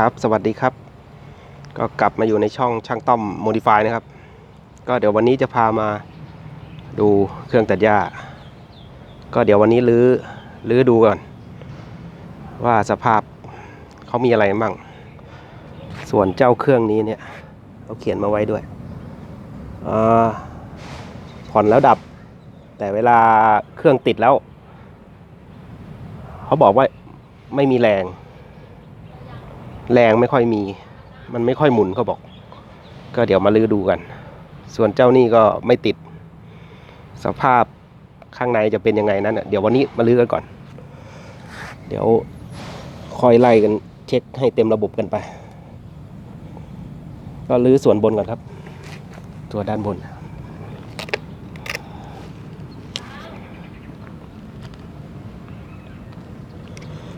ครับ สวัสดีครับ ก็กลับมาอยู่ในช่องช่างต้อมโมดิฟายนะครับ ก็เดี๋ยววันนี้จะพามาดูเครื่องตัดหญ้า ก็เดี๋ยววันนี้รื้อรื้อดูก่อน ว่าสภาพเขามีอะไรบ้าง ส่วนเจ้าเครื่องนี้เนี่ยเขาเขียนมาไว้ด้วยอ่อผ่อนแล้วดับ แต่เวลาเครื่องติดแล้ว เขาบอกว่าไม่มีแรง แรงไม่ค่อยมี มันไม่ค่อยหมุนเขาบอก ก็เดี๋ยวมาลื้อดูกัน ส่วนเจ้านี่ก็ไม่ติด สภาพข้างในจะเป็นยังไงนั้นเดี๋ยววันนี้มาลื้อกันก่อน เดี๋ยวคอยไล่กันเช็คให้เต็มระบบกันไป ก็ลื้อส่วนบนก่อนครับ ตัวด้านบน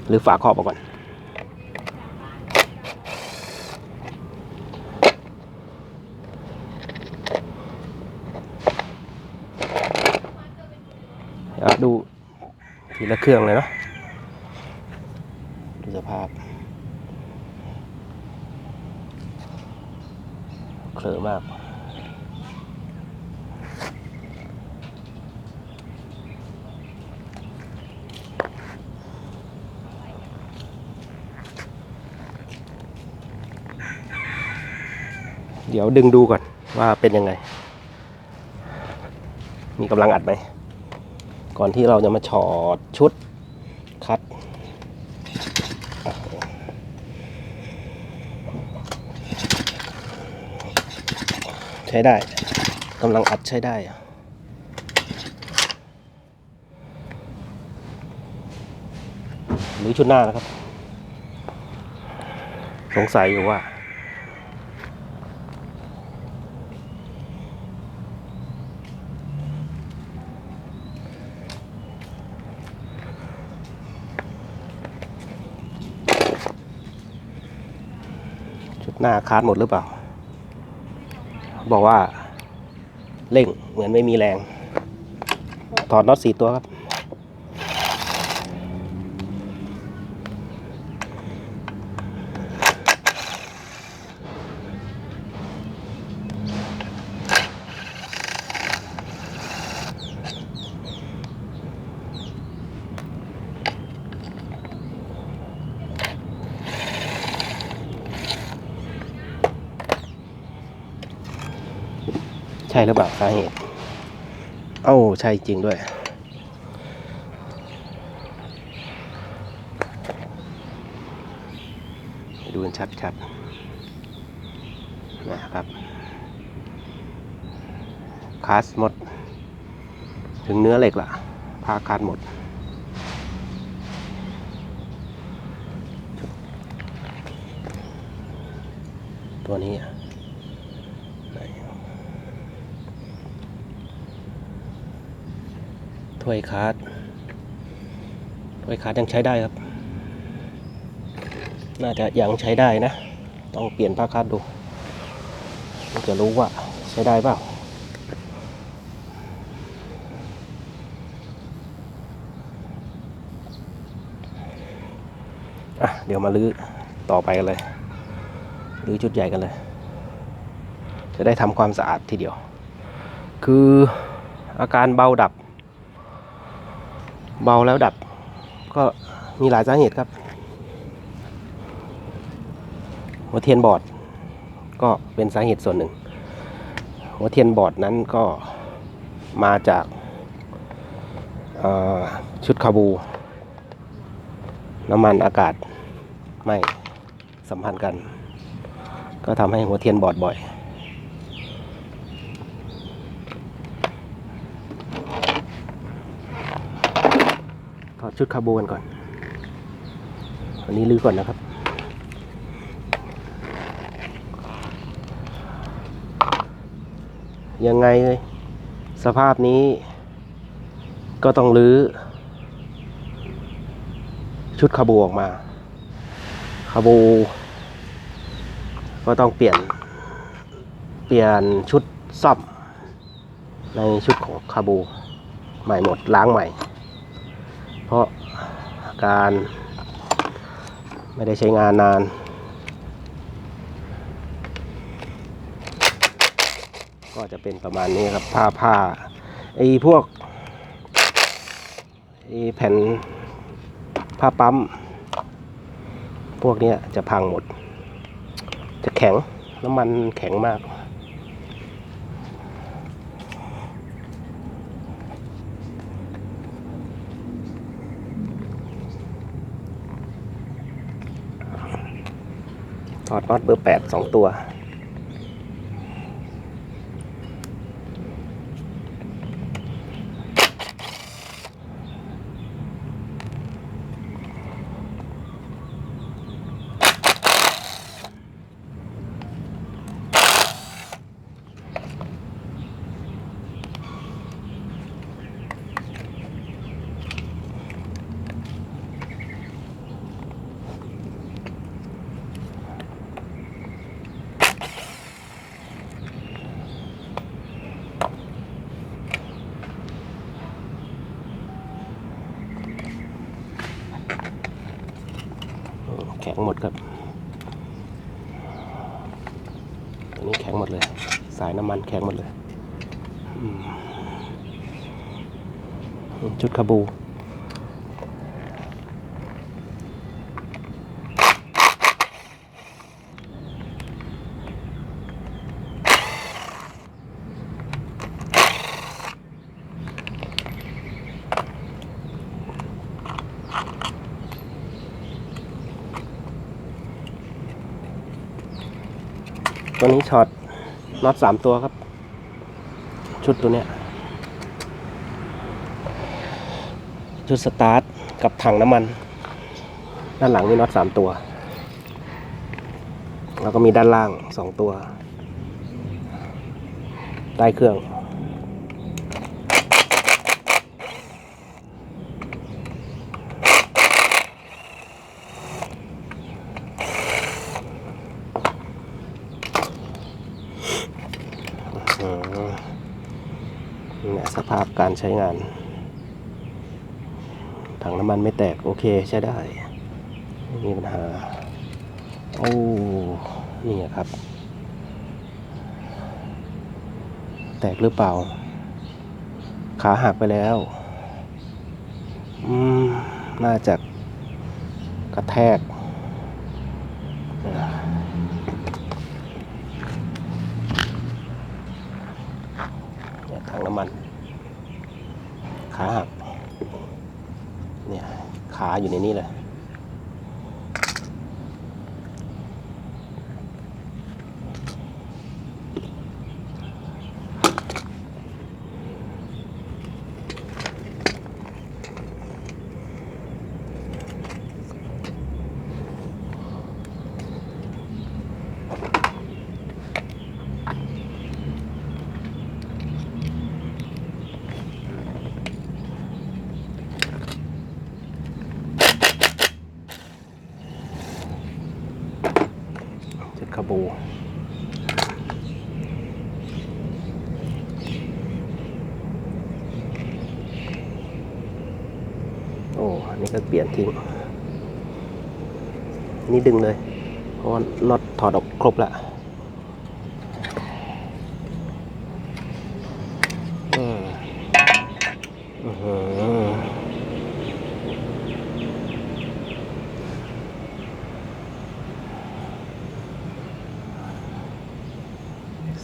หรือฝาครอบออกก่อน เดี๋ยวดูทีละเครื่องเลยเนาะดูสภาพเคลอมากเดี๋ยวดึงดูก่อนว่าเป็นยังไง มีกำลังอัดไหม ก่อนที่เราจะมาถอดชุดคัดใช้ได้กำลังอัดใช้ได้หรือชุดหน้านะครับ สงสัยอยู่ว่า น้าคาดหมดหรือเปล่า บอกว่าเร่งเหมือนไม่มีแรง ถอดน็อตสี่ตัวครับ ใช่หรือเปล่าสาเหตุ เอ้าใช่จริงด้วย ดูกันชัดๆนะครับ คาสหมด ถึงเนื้อเหล็กละผ้าคาดหมดตัวนี้อะ ถ้วยคาร์ดถ้วยคาร์ดยังใช้ได้ครับ น่าจะยังใช้ได้นะ ต้องเปลี่ยนผ้าคาร์ดดูจะรู้ว่าใช้ได้เปล่าอะเดี๋ยวมาลื้อต่อไปกันเลยลื้อชุดใหญ่กันเลย จะได้ทำความสะอาดทีเดียว คืออาการเบาดับ เบาแล้วดับ ก็มีหลายสาเหตุครับ หัวเทียนบอด ก็เป็นสาเหตุส่วนหนึ่ง หัวเทียนบอดนั้นก็มาจากชุดคาบู น้ำมันอากาศไม่สัมพันธ์กัน ก็ทำให้หัวเทียนบอดบ่อย ถ อดชุดคาบูกันก่อน อันนี้ลื้อก่อนนะครับยังไงสภาพนี้ก็ต้องลื้อ ชุดคาบูออกมาคาบู ก็ต้องเปลี่ยน เปลี่ยนชุดซ่อมในชุดของคาบู ใหม่หมดล้างใหม่ การ ไม่ได้ใช้งานนาน ก็จะเป็นประมาณนี้ครับผ้าผ้าไอ้พวกไอ้แผ่นผ้าปั๊ม พวกนี้จะพังหมด จะแข็งน้ำมันแข็งมาก ถอดน็อตเบอร์แปดสองตัว แข็งหมดครับตัวนี้แข็งหมดเลย สายน้ำมันแข็งหมดเลย ชุดคาบู ตัวนี้ช็อต น็อตสามตัวครับ ชุดตัวเนี้ย ชุดสตาร์ทกับถังน้ำมัน ด้านหลังมีน็อตสามตัว แล้วก็มีด้านล่างสองตัว ใต้เครื่อง อืมนี่แหละสภาพการใช้งาน ถังน้ำมันไม่แตก โอเคใช้ได้ไม่มีปัญหา โอ้ นี่ครับ แตกหรือเปล่า ขาหักไปแล้ว อืม น่าจะกระแทกนะ เนี่ยถังน้ำมัน ขาหัก เนี่ยขาอยู่ในนี้เลย จุดคาบู โอ้ อันนี้ ก็เปลี่ยนทิ้งนี่ดึงเลย เพราะว่าน็อตถอดออกครบล้วอืมอื้อหือ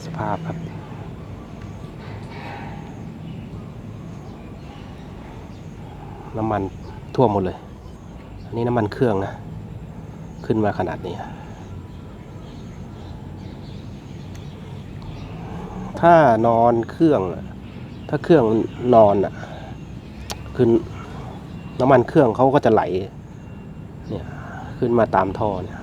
สภาพครับน้ำมัน ท่วมหมดเลย อันนี้น้ำมันเครื่องนะ ขึ้นมาขนาดนี้ ถ้านอนเครื่องอะถ้าเครื่องนอนอะคือน้ำมันเครื่องเขาก็จะไหล เนี่ยขึ้นมาตามท่อเนี่ย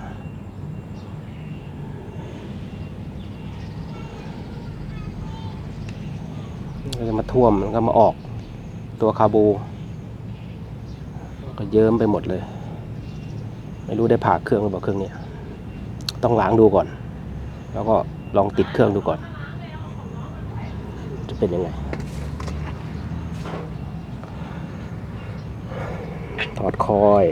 ก็จะมาท่วมแล้วก็มาออกตัวคาบู ก็เยิ้มไปหมดเลย ไม่รู้ได้ผ่าเครื่องหรือเปล่าเครื่องเนี้ต้องล้างดูก่อน แล้วก็ลองติดเครื่องดูก่อน จะเป็นยังไง ถอดคอย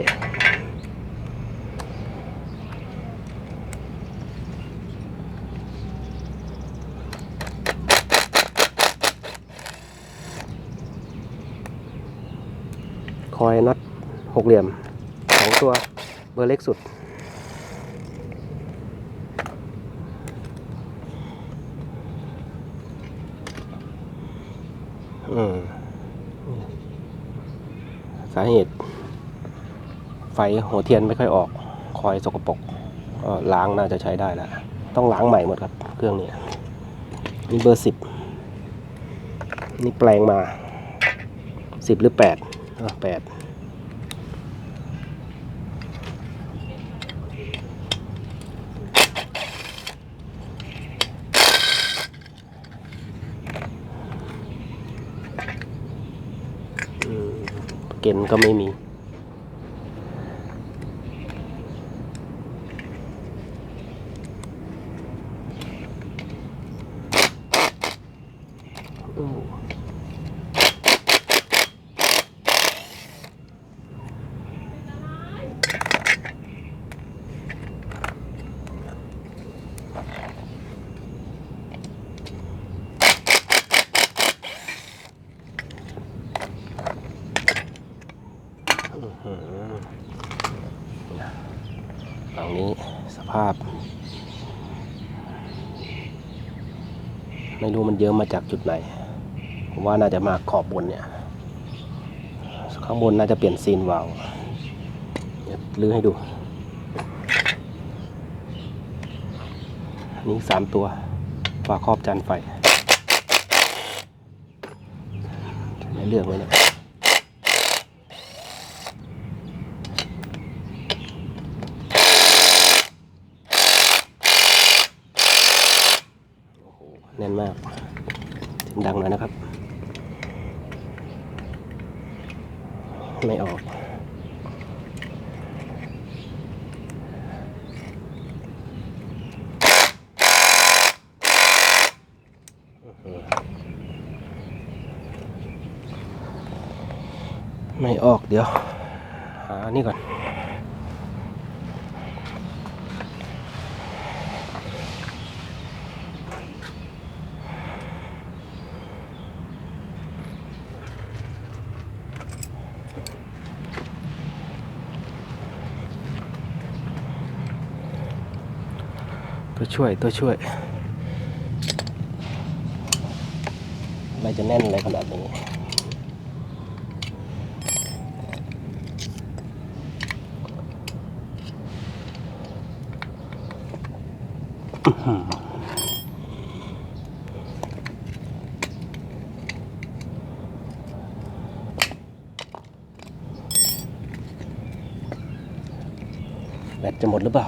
คอยน็อต หกเหลี่ยมสองตัวเบอร์เล็กสุด สาเหตุ ไฟหัวเทียนไม่ค่อยออก คอยสกปรกก็ล้างน่าจะใช้ได้แล้ว ต้องล้างใหม่หมดครับ เครื่องนี้นี่เบอร์สิบนี่แปลงมาสิบหรือแปดแปดอืม เกนก็ไม่มี หลังนี้สภาพ ไม่รู้มันเยอะมาจากจุดไหน ผมว่าน่าจะมาขอบบนเนี่ย ข้างบนน่าจะเปลี่ยนซีนวาล์ววลื้อให้ดูนนี้สามตัวฝาครอบจานไฟไม่เลือกไว้เนี่ยโอ้โห แน่นมากเสียงดังหน่อยนะครับ ไม่ออกไม่ออกเดี๋ยว หานี่ก่อน ช่วยตัวช่วยอะไรจะแน่นอะไรขนาดนี้แบตจะหมดหรือเปล่า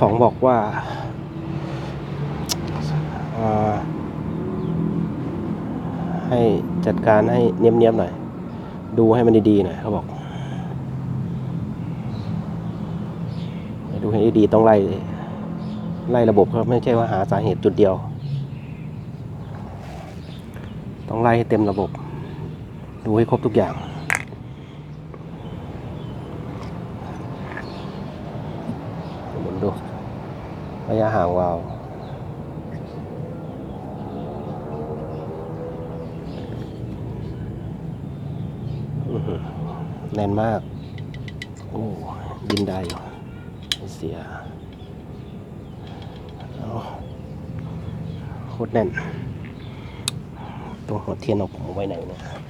ของบอกว่าให้จัดการให้เนียบๆหน่อย ดูให้มันดีๆหน่อยเขาบอกดูให้ดีๆต้องไล่ไล่ระบบครับไม่ใช่ว่าหาสาเหตุจุดเดียว ต้องไล่ให้เต็มระบบ ดูให้ครบทุกอย่างมุนดู ระยะห่างวาวแน่นมาก โอ้ยินได้อยู่เสียโคตรแน่น ตัวหัวเทียนเอาผมเอาไว้ไหนเนี่ย อะ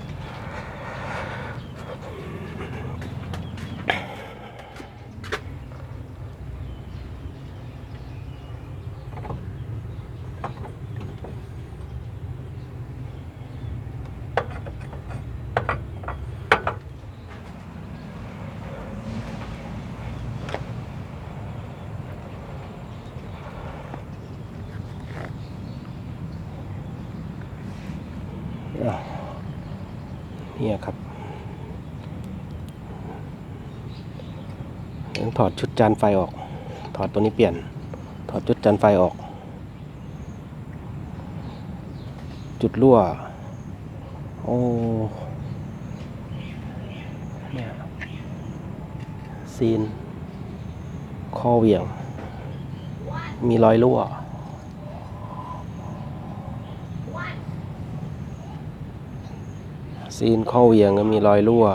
เนี่ยครับต้องถอดชุดจานไฟออก ถอดตัวนี้เปลี่ยน ถอดชุดจานไฟออก จุดรั่ว โอ้เนี่ยซีนคอเหวี่ยง มีรอยรั่ว ซีนข้อเวียงก็มีรอยรั่ว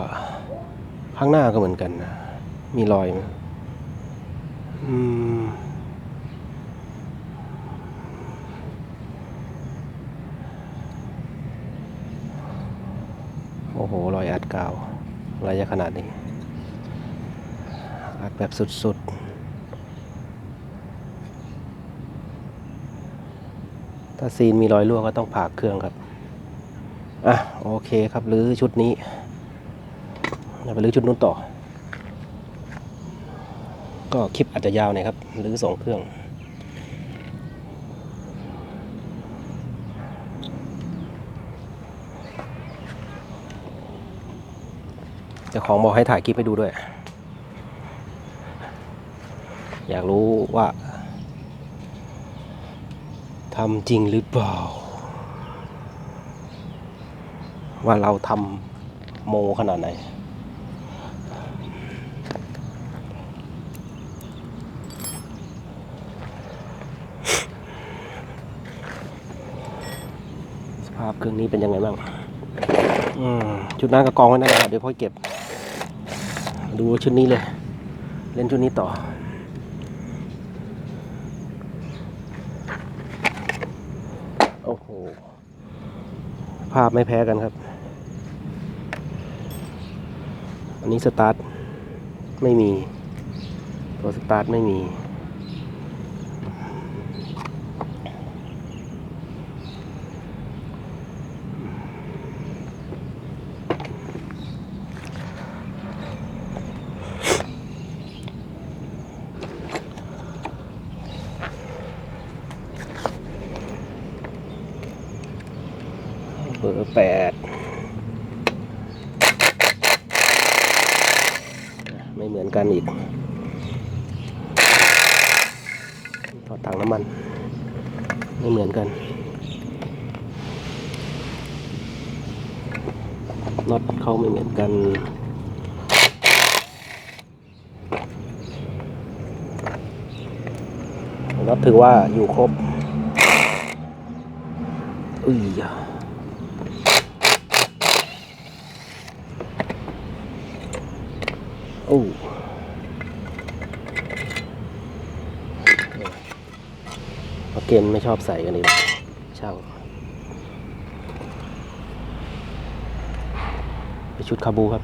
ข้างหน้าก็เหมือนกันนะ มีรอยอืมโอ้โห รอยอัดกาวระยะขนาดนี้ อัดแบบสุด ๆ ถ้าซีนมีรอยรั่วก็ต้องผ่าเครื่องครับ อะโอเคครับหรือชุดนี้เราไปรื้อชุดนู้นต่อ ก็คลิปอาจจะยาวหน่อยครับหรือสองเครื่องเจ้าของบอกให้ถ่ายคลิปให้ดูด้วย อยากรู้ว่าทำจริงหรือเปล่า ว่าเราทำโมขนาดไหน สภาพเครื่องนี้เป็นยังไงบ้างชุดนั้นก็กองไว้นะครับเดี๋ยวพ่อเก็บ ดูชุดนี้เลย เล่นชุดนี้ต่อโอ้โห ภาพไม่แพ้กันครับ อันนี้สตาร์ทไม่มี ตัวสตาร์ทไม่มีเบอร์แปด ไม่เหมือนกันอีกถอดถังน้ำมัน ไม่เหมือนกันน็อตเข้าไม่เหมือนกันน็อตถือว่าอยู่ครบอุ้ยอะ โอ้เพราะเกณฑ์ไม่ชอบใส่กันนี่หรอกช่างไปชุดคาบูครับ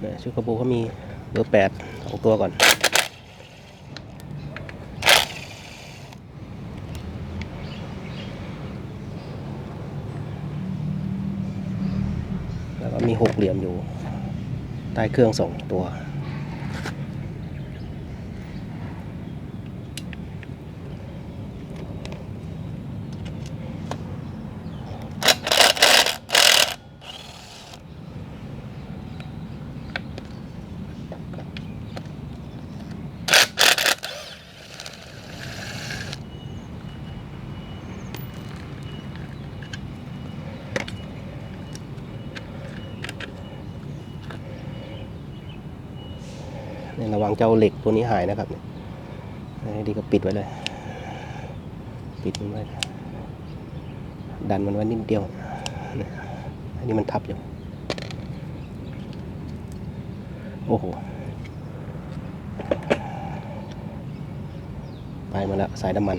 เนี่ยชุดคาบูเขามีเบอร์แปดสองตัวก่อน แล้วก็มี หกเหลี่ยมอยู่ ใต้เครื่องสองตัว ระวังเจ้าเหล็กตัวนี้หายนะครับดีก็ปิดไว้เลย ปิดมันไว้ดันมันไว้นิดเดียว อันนี้มันทับอยู่ โอ้โห ไปมาแล้วสายน้ำมัน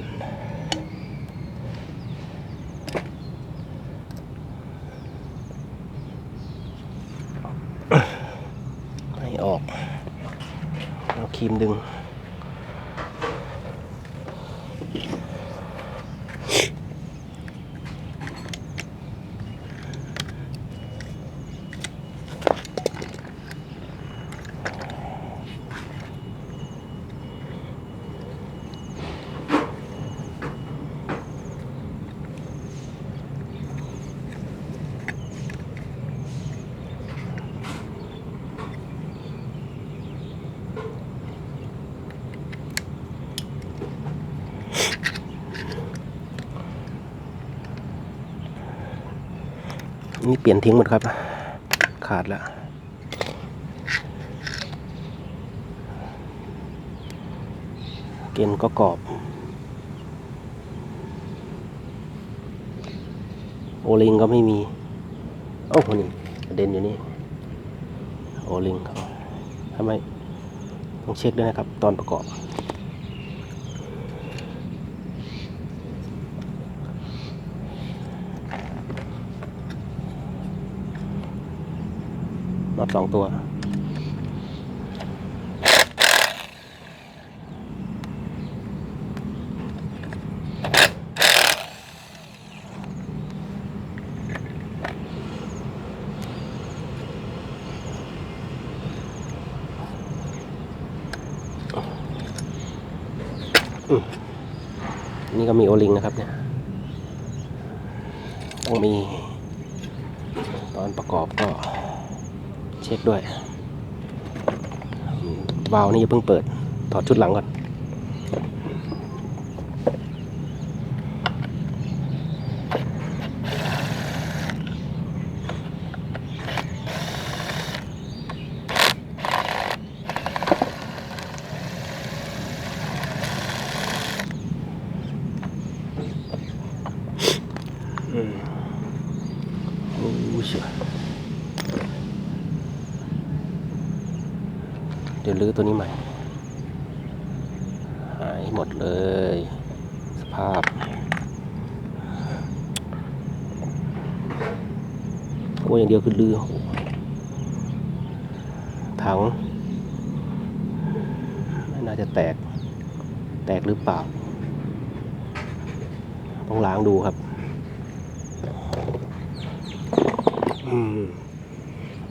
ให้ออก เอ นี่เปลี่ยนทิ้งหมดครับ ขาดแล้วเกณฑ์ก็กรอบ โอลิงก็ไม่มี โอ้โหนี่เด็นอยู่นี่ โอลิงเขาทำไมต้องเช็คด้วยนะครับ ตอนประกอบ น็อตสองตัว นี่ก็มีโอลิงนะครับเนี่ย ต้องมี ตอนประกอบก็เช็ค ด้วยวาล์วนี่อย่าเพิ่งเปิด ถอดชุดหลังก่อน อืมโอ้เชื่อ เดี๋ยวลื้อตัวนี้ใหม่ หายหมดเลย สภาพ โอ้อย่างเดียวคือลื้อโอ้โหถังไม่น่าจะแตก แตกหรือเปล่า ต้องล้างดูครับอ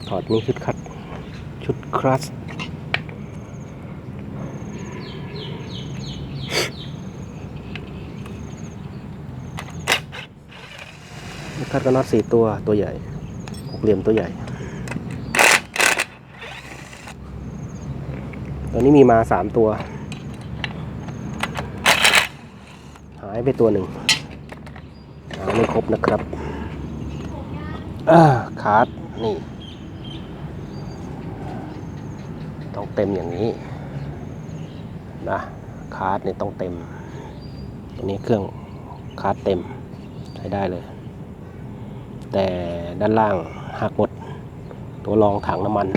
ถอดนี่ชุดคัดชุดครัส คัดก็น็อตสี่ตัวตัวใหญ่หกเหลี่ยมตัวใหญ่ ตัวนี้มีมาสามตัว หายไปตัวหนึ่งหาไม่ครบนะครับคาร์ดนี่ ต้องเต็มอย่างนี้นะคาร์ดนี่ต้องเต็มตัวนี้เครื่องคาร์ดเต็ม ใช้ได้เลย แต่ด้านล่างหักหมดตัวรองถังน้ำมัน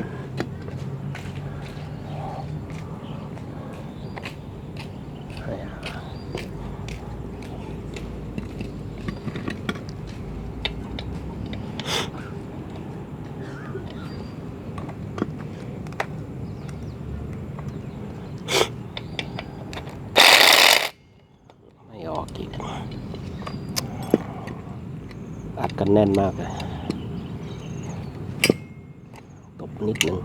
ไม่ออกอีกอัดกัน แน่นมากเลยตบนิดนึง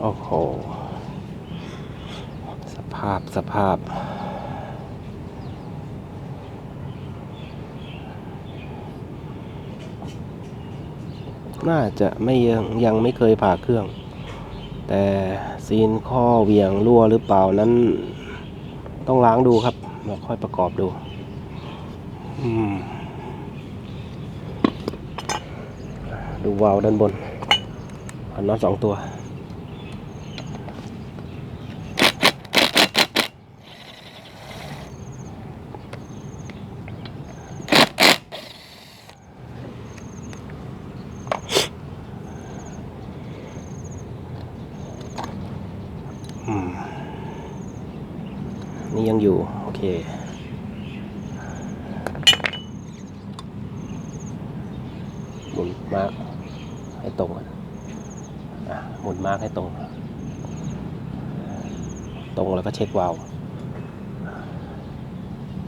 โอ้โห สภาพสภาพ น่าจะไม่ยังยังไม่เคยผ่าเครื่อง แต่ซีนข้อเวียงรั่วหรือเปล่านั้น ต้องล้างดูครับแล้วค่อยประกอบดูดูวาล์วด้านบนอันน็อตสองตัว อืม นี่ยังอยู่ โอ เค หมุนมาร์กให้ตรงก่อนอะหมุนมาร์กให้ตรง ตรงแล้วก็เช็ควาล์ว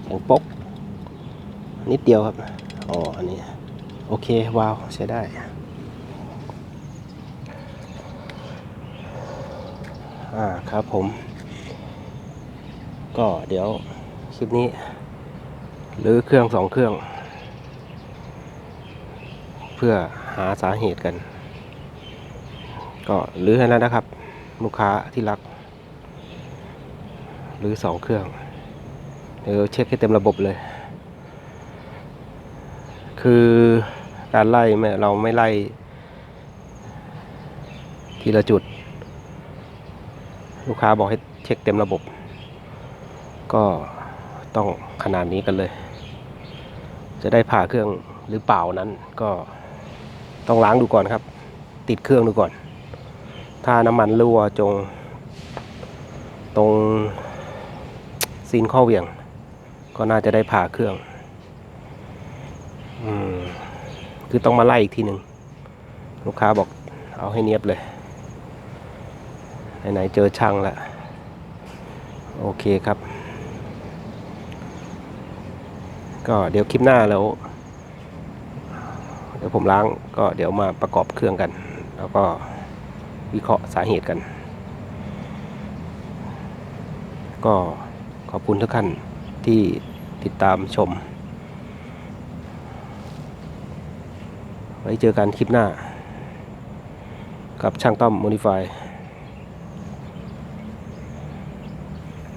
แข็งปก นิดเดียวครับ อ๋อ อันนี้ โอเควาล์วใช้ได้อ่าครับผม ก็เดี๋ยว คลิปนี้หรือเครื่องสองเครื่อง เพื่อหาสาเหตุกัน ก็หรือให้แล้วนะครับ ลูกค้าที่รัก หรือสองเครื่องเดี๋ยวเช็คให้เต็มระบบเลย คือการไล่ไม่เราไม่ไล่ ทีละจุด ลูกค้าบอกให้เช็คเต็มระบบ ก็ ต้องขนาดนี้กันเลย จะได้ผ่าเครื่องหรือเปล่านั้นก็ต้องล้างดูก่อนครับ ติดเครื่องดูก่อน ถ้าน้ำมันรั่วจง ตรงซีนข้อเวียง ก็น่าจะได้ผ่าเครื่องอืมคือต้องมาไล่อีกทีหนึ่งลูกค้าบอกเอาให้เนียบเลยไหนๆเจอช่างแล้วโอเคครับ ก็เดี๋ยวคลิปหน้าแล้ว เดี๋ยวผมล้างก็เดี๋ยวมาประกอบเครื่องกัน แล้วก็วิเคราะห์สาเหตุกัน ก็ขอบคุณทุกท่านที่ติดตามชม ไว้เจอกันคลิปหน้า กับช่างต้อม Modify